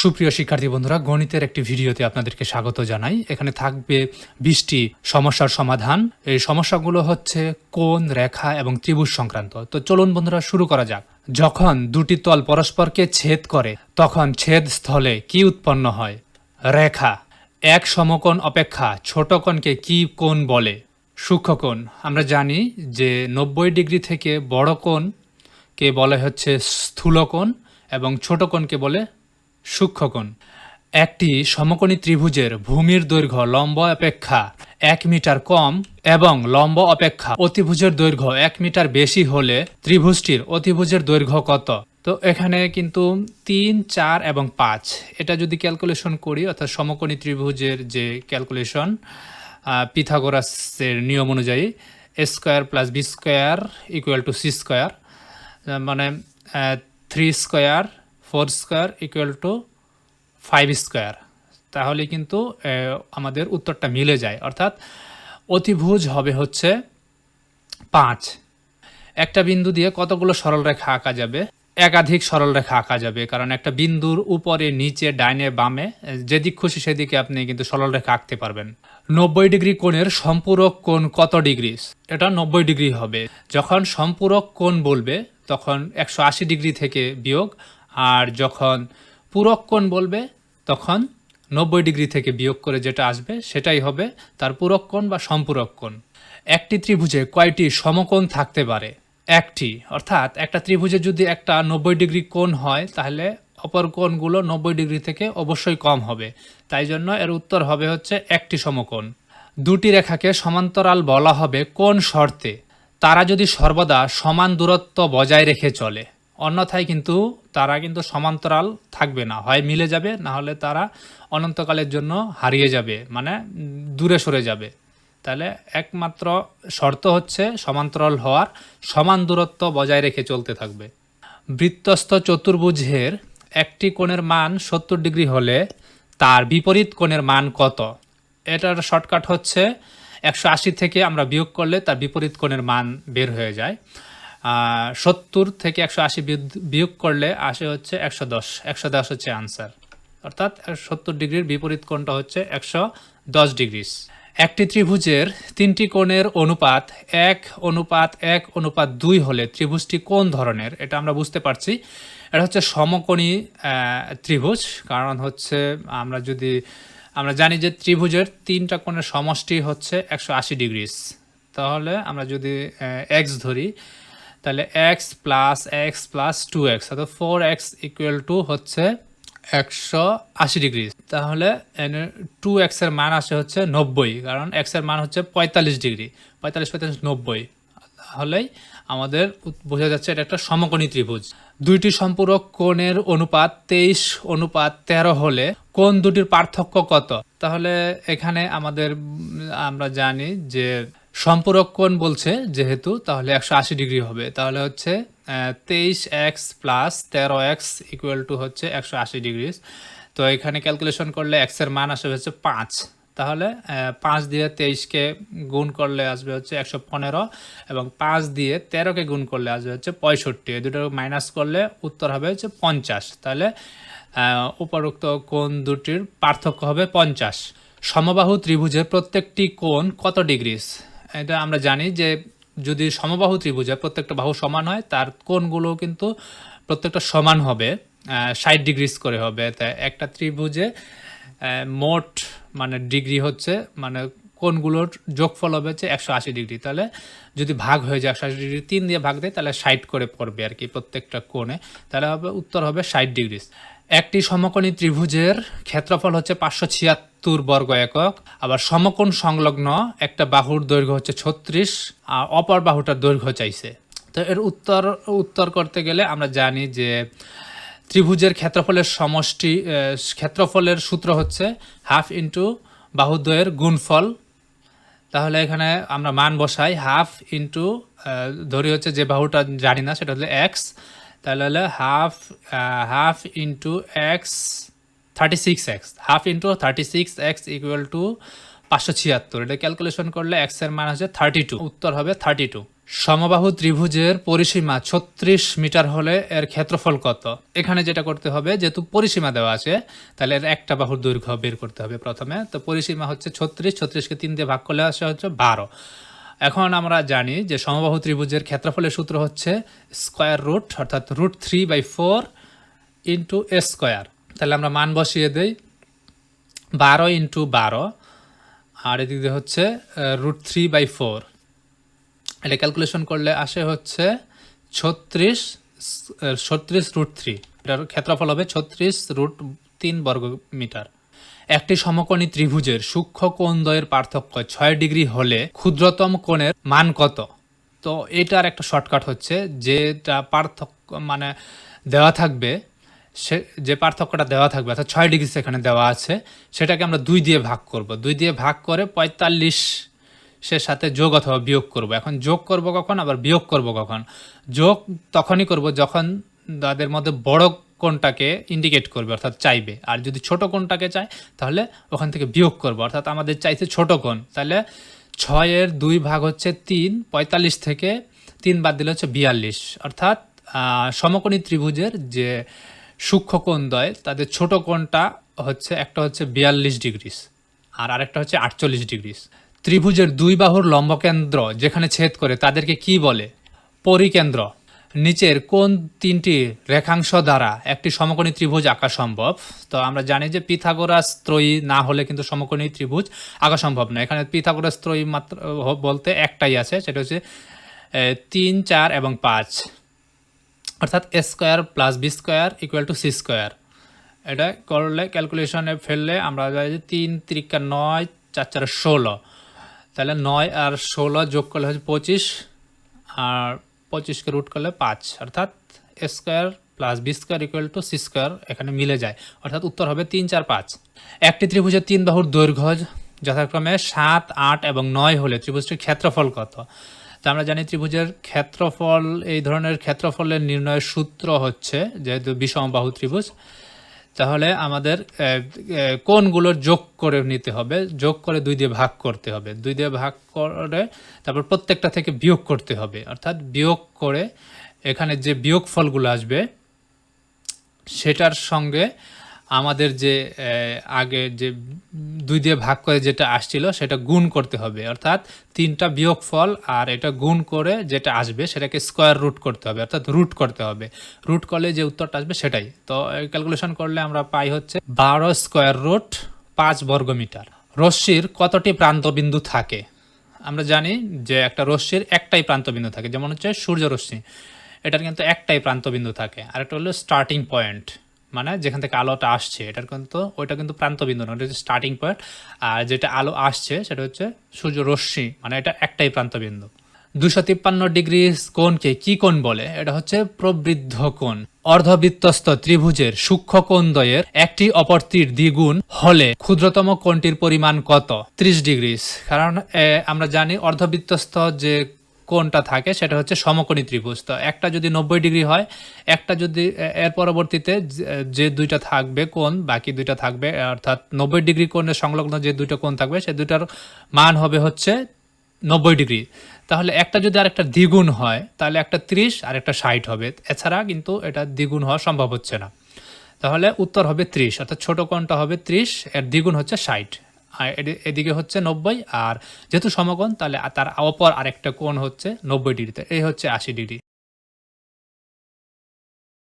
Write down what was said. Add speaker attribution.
Speaker 1: সুপ্রিয় শিক্ষার্থী বন্ধুরা, গণিতের একটি ভিডিওতে আপনাদেরকে স্বাগত জানাই। এখানে থাকবে বিশটি সমস্যার সমাধান। এই সমস্যাগুলো হচ্ছে কোন রেখা এবং ত্রিভুজ সংক্রান্ত। তো চলুন বন্ধুরা, শুরু করা যাক। যখন দুটি তল পরস্পরকে ছেদ করে, তখন ছেদ স্থলে কি উৎপন্ন হয়? রেখা। এক সমকোণ অপেক্ষা ছোট কোণকে কি কোণ বলে? সূক্ষ্মকোণ আমরা জানি যে নব্বই ডিগ্রি থেকে বড় কোণকে বলে হচ্ছে স্থূলকোণ এবং ছোট কোণকে বলে সূক্ষ্মকোণ। একটি সমকোণী ত্রিভুজের ভূমির দৈর্ঘ্য লম্ব অপেক্ষা এক মিটার কম এবং লম্ব অপেক্ষা অতিভুজের দৈর্ঘ্য এক মিটার বেশি হলে ত্রিভুজটির অতিভুজের দৈর্ঘ্য কত? তো এখানে কিন্তু তিন, চার এবং পাঁচ। এটা যদি ক্যালকুলেশন করি, অর্থাৎ সমকোণী ত্রিভুজের যে ক্যালকুলেশন পিথাগোরাসের নিয়ম অনুযায়ী square plus B square equal to C square মানে three square four square equal to five square তাহলে কিন্তু আমাদের উত্তরটা মিলে যায়। অর্থাৎ অতিভুজ হবে হচ্ছে পাঁচ। একটা বিন্দু দিয়ে কতগুলো সরলরেখা আঁকা যাবে? একাধিক সরলরেখা আঁকা যাবে, কারণ একটা বিন্দুর উপরে, নিচে, ডাইনে, বামে, যেদিক খুশি সেদিকে আপনি কিন্তু সরলরেখা আঁকতে পারবেন। নব্বই ডিগ্রি কোণের সম্পূরক কোণ কত ডিগ্রি? এটা নব্বই ডিগ্রি হবে। যখন সম্পূরক কোণ বলবে, তখন একশো আশি ডিগ্রি থেকে বিয়োগ আর যখন পূরক কোণ বলবে, তখন নব্বই ডিগ্রি থেকে বিয়োগ করে যেটা আসবে, সেটাই হবে তার পূরক কোণ বা সম্পূরক কোণ। একটি ত্রিভুজে কয়টি সমকোণ থাকতে পারে? একটি, অর্থাৎ একটা ত্রিভুজে যদি একটা নব্বই ডিগ্রি কোণ হয়, তাহলে অপর কোণগুলো নব্বই ডিগ্রি থেকে অবশ্যই কম হবে। তাই জন্য এর উত্তর হবে হচ্ছে একটি সমকোণ। দুটি রেখাকে সমান্তরাল বলা হবে কোন শর্তে? তারা যদি সর্বদা সমান দূরত্ব বজায় রেখে চলে। অন্যথায় কিন্তু তারা কিন্তু সমান্তরাল থাকবে না। হয় মিলে যাবে, না হলে তারা অনন্তকালের জন্য হারিয়ে যাবে মানে দূরে সরে যাবে। তাহলে একমাত্র শর্ত হচ্ছে সমান্তরাল হওয়ার সমান দূরত্ব বজায় রেখে চলতে থাকবে। বৃত্তস্থ চতুর্ভুজের একটি কোণের মান সত্তর ডিগ্রি হলে তার বিপরীত কোণের মান কত? এটার শর্টকাট হচ্ছে একশো আশি থেকে আমরা বিয়োগ করলে তার বিপরীত কোণের মান বের হয়ে যায়। সত্তর থেকে একশো আশি বিয়োগ করলে আসে হচ্ছে একশো দশ। একশো দশ হচ্ছে আনসার অর্থাৎ সত্তর ডিগ্রির বিপরীত কোণটা হচ্ছে একশো দশ ডিগ্রিস একটি ত্রিভুজের তিনটি কোণের অনুপাত এক অনুপাত এক, অনুপাত দুই হলে ত্রিভুজটি কোন ধরনের? এটা আমরা বুঝতে পারছি। এটা হচ্ছে সমকোণী ত্রিভুজ। কারণ হচ্ছে আমরা যদি, আমরা জানি যে ত্রিভুজের তিনটা কোণের সমষ্টি হচ্ছে একশো আশি ডিগ্রিস তাহলে আমরা যদি এক্স ধরি তাহলে X plus X plus two X অর্থাৎ ফোর এক্স ইকুয়াল টু হচ্ছে একশো আশি ডিগ্রি তাহলে টু এক্সের মান আসে হচ্ছে নব্বই, কারণ এক্সের মান হচ্ছে পঁয়তাল্লিশ ডিগ্রি পঁয়তাল্লিশ পঁয়তাল্লিশ, নব্বই। তাহলেই আমাদের বোঝা যাচ্ছে এটা একটা সমকোণী ত্রিভুজ। দুইটি সম্পূরক কোণের অনুপাত তেইশ, অনুপাত তেরো হলে কোন দুটির পার্থক্য কত? তাহলে এখানে আমাদের, আমরা জানি যে সম্পূরক কোণ বলছে যেহেতু, তাহলে একশো আশি ডিগ্রি হবে। তাহলে হচ্ছে তেইশ এক্স প্লাস তেরো এক্স ইকুয়াল টু হচ্ছে একশো আশি ডিগ্রি তো এখানে ক্যালকুলেশন করলে এক্সের মান আসবে হচ্ছে পাঁচ। তাহলে পাঁচ দিয়ে তেইশকে গুণ করলে আসবে হচ্ছে একশো পনেরো এবং পাঁচ দিয়ে তেরোকে গুণ করলে আসবে হচ্ছে পঁয়ষট্টি। এই দুটো মাইনাস করলে উত্তর হবে হচ্ছে পঞ্চাশ। তাহলে উপরোক্ত কোণ দুটির পার্থক্য হবে পঞ্চাশ। সমবাহু ত্রিভুজের প্রত্যেকটি কোণ কত ডিগ্রিস এটা আমরা জানি যে যদি সমবাহু ত্রিভুজ হয় প্রত্যেকটা বাহু সমান হয়, তার কোণগুলো কিন্তু প্রত্যেকটা সমান হবে ষাট ডিগ্রিস করে হবে। তা একটা ত্রিভুজে মোট মানে ডিগ্রি হচ্ছে মানে কোণগুলোর যোগফল হবে হচ্ছে একশো আশি ডিগ্রি। তাহলে যদি ভাগ হয়ে যায় একশো আশি ডিগ্রি, তিন দিয়ে ভাগ দেয়, তাহলে ষাট করে পড়বে আর কি প্রত্যেকটা কোণে। তাহলে হবে, উত্তর হবে ষাট ডিগ্রি। একটি সমকোণী ত্রিভুজের ক্ষেত্রফল হচ্ছে পাঁচশো ছিয়াত্তর বর্গ একক। আবার সমকোণ সংলগ্ন একটা বাহুর দৈর্ঘ্য হচ্ছে ছত্রিশ, আর অপর বাহুটার দৈর্ঘ্য চাইছে। তো এর উত্তর উত্তর করতে গেলে আমরা জানি যে ত্রিভুজের ক্ষেত্রফলের সমষ্টি ক্ষেত্রফলের সূত্র হচ্ছে হাফ ইন্টু বাহুদ্বয়ের গুণফল তাহলে এখানে আমরা মান বসাই হাফ ইন্টু ধরি হচ্ছে যে বাহুটা জানি না, সেটা হলো এক্স তাহলে হলে half half into X thirty six X half into thirty six X equal to পাঁচশো ছিয়াত্তর। এটা ক্যালকুলেশন করলে এক্সের মান হচ্ছে থার্টি টু উত্তর হবে থার্টি টু সমবাহু ত্রিভুজের পরিসীমা ছত্রিশ মিটার হলে এর ক্ষেত্রফল কত? এখানে যেটা করতে হবে, যেহেতু পরিসীমা দেওয়া আছে, তাহলে এর একটা বাহুর দৈর্ঘ্য বের করতে হবে প্রথমে। তো পরিসীমা হচ্ছে ছত্রিশ, ছত্রিশকে তিন দিয়ে ভাগ করলে আসে হচ্ছে বারো। এখন আমরা জানি যে সমবাহু ত্রিভুজের ক্ষেত্রফলের সূত্র হচ্ছে স্কোয়ার রুট, অর্থাৎ root three by four into A square. তাহলে আমরা মান বসিয়ে দেই। বারো ইন্টু বারো, আর এদিক দিয়ে হচ্ছে রুট থ্রি বাই ফোর। এটা ক্যালকুলেশন করলে আসে হচ্ছে ছত্রিশ ছত্রিশ রুট থ্রি এটার ক্ষেত্রফল হবে ছত্রিশ রুট তিন বর্গ মিটার। একটি সমকোণী ত্রিভুজের সূক্ষ্ম কোণদ্বয়ের পার্থক্য ছয় ডিগ্রি হলে ক্ষুদ্রতম কোণের মান কত? তো এটার একটা শর্টকাট হচ্ছে যেটা পার্থক্য মানে দেওয়া থাকবে, সে, যে পার্থক্যটা দেওয়া থাকবে, অর্থাৎ ছয় ডিগ্রি সেখানে দেওয়া আছে, সেটাকে আমরা দুই দিয়ে ভাগ করব। দুই দিয়ে ভাগ করে পঁয়তাল্লিশ সে সাথে যোগ অথবা বিয়োগ করব। এখন যোগ করব কখন, আবার বিয়োগ করব কখন? যোগ তখনই করব যখন তাদের মধ্যে বড় কোনটাকে ইন্ডিকেট করবে, অর্থাৎ চাইবে। আর যদি ছোট কোণটাকে চায়, তাহলে ওখান থেকে বিয়োগ করব। অর্থাৎ আমাদের চাইছে ছোট কোণ। তাহলে ছয়ের দুই ভাগ হচ্ছে তিন, পঁয়তাল্লিশ থেকে তিন বাদ দিলে হচ্ছে বিয়াল্লিশ। অর্থাৎ সমকোণী ত্রিভুজের যে সূক্ষ্ম কোণ দ্বয়, তাদের ছোট কোণটা হচ্ছে, একটা হচ্ছে বিয়াল্লিশ ডিগ্রিস, আর আরেকটা হচ্ছে আটচল্লিশ ডিগ্রিস। ত্রিভুজের দুই বাহুর লম্বকেন্দ্র যেখানে ছেদ করে তাদেরকে কি বলে? পরিকেন্দ্র। নিচের কোন তিনটি রেখাংশ দ্বারা একটি সমকোণী ত্রিভুজ আঁকা সম্ভব তো আমরা জানি যে পিথাগোরাস ত্রয়ী না হলে কিন্তু সমকোণী ত্রিভুজ আঁকা সম্ভব না এখানে পিথাগোরাস ত্রয়ী মাত্র বলতে একটাই আছে, সেটা হচ্ছে তিন, চার এবং পাঁচ। অর্থাৎ A square plus B square equal to C square. এটা করলে ক্যালকুলেশনে ফেললে আমরা তিন, তিরিকা নয়, চার চার, ষোলো। তাহলে নয় আর ষোলো যোগ করলে হচ্ছে পঁচিশ, আর পঁচিশকে রুট করলে পাঁচ, অর্থাৎ square plus B square equal to C square এখানে মিলে যায়। অর্থাৎ উত্তর হবে তিন, চার, পাঁচ। একটি ত্রিভুজের তিন বাহুর দৈর্ঘ্য যথাক্রমে সাত, আট এবং নয় হলে ত্রিভুজটির ক্ষেত্রফল কত? তা আমরা জানি ত্রিভুজের ক্ষেত্রফল, এই ধরনের ক্ষেত্রফলের নির্ণয়ের সূত্র হচ্ছে, যেহেতু বিষমবাহু ত্রিভুজ তাহলে আমাদের আহ, যোগ করে নিতে হবে? যোগ করে দুই দিয়ে ভাগ করতে হবে। দুই দিয়ে ভাগ করে তারপর প্রত্যেকটা থেকে বিয়োগ করতে হবে। অর্থাৎ বিয়োগ করে এখানে যে বিয়োগ ফলগুলো আসবে সেটার সঙ্গে আমাদের যে আগে যে দুই দিয়ে ভাগ করে যেটা আসছিল সেটা গুণ করতে হবে। অর্থাৎ তিনটা বিয়োগ ফল আর এটা গুণ করে যেটা আসবে সেটাকে স্কোয়ার রুট করতে হবে, অর্থাৎ রুট করতে হবে। রুট করলে যে উত্তরটা আসবে সেটাই। তো ক্যালকুলেশন করলে আমরা পাই হচ্ছে বারো স্কোয়ার রুট পাঁচ বর্গমিটার। রশ্মির কতটি প্রান্তবিন্দু থাকে? আমরা জানি যে একটা রশ্মির একটাই প্রান্তবিন্দু থাকে, যেমন হচ্ছে সূর্য রশ্মি এটার কিন্তু একটাই প্রান্তবিন্দু থাকে। আর একটা হলো স্টার্টিং পয়েন্ট মানে যেখান থেকে আলোটা আসছে, এটার কিন্তু, ওইটা কিন্তু প্রান্তবিন্দু না, ওটা হচ্ছে স্টার্টিং পয়েন্ট আর যেটা আলো আসছে, সেটা হচ্ছে সূর্য রশ্মি মানে এটা একটাই প্রান্তবিন্দু। দুশো তিপ্পান্ন ডিগ্রি কোণকে কি কোণ বলে? এটা হচ্ছে প্রবৃদ্ধ কোণ, অর্ধবৃত্তস্থ ত্রিভুজের সূক্ষ্ম কোণদ্বয়ের একটি অপরটির দ্বিগুণ হলে ক্ষুদ্রতম কোণটির পরিমাণ কত? ত্রিশ ডিগ্রি। কারণ আমরা জানি অর্ধবৃত্তস্থ যে কোণটা থাকে সেটা হচ্ছে সমকোণী ত্রিভুজ। তো একটা যদি নব্বই ডিগ্রি হয়, একটা যদি এর পরবর্তীতে যে- দুইটা থাকবে কোণ, বাকি দুইটা থাকবে, অর্থাৎ নব্বই ডিগ্রি কোণের সংলগ্ন যে দুইটা কোণ থাকবে, সে দুইটার মান হবে হচ্ছে নব্বই ডিগ্রি। তাহলে একটা যদি আরেকটা দ্বিগুণ হয়, তাহলে একটা ত্রিশ আর একটা ষাট হবে। এছাড়া কিন্তু এটা দ্বিগুণ হওয়া সম্ভব হচ্ছে না। তাহলে উত্তর হবে ত্রিশ, অর্থাৎ ছোট কোণটা হবে ত্রিশ, এর দ্বিগুণ হচ্ছে ষাট। এদিকে হচ্ছে নব্বই, আর যেহেতু সমকোণ, তাহলে তার অপর আরেকটা কোণ হচ্ছে নব্বই ডিগ্রিতে। এই হচ্ছে আশি ডিগ্রি।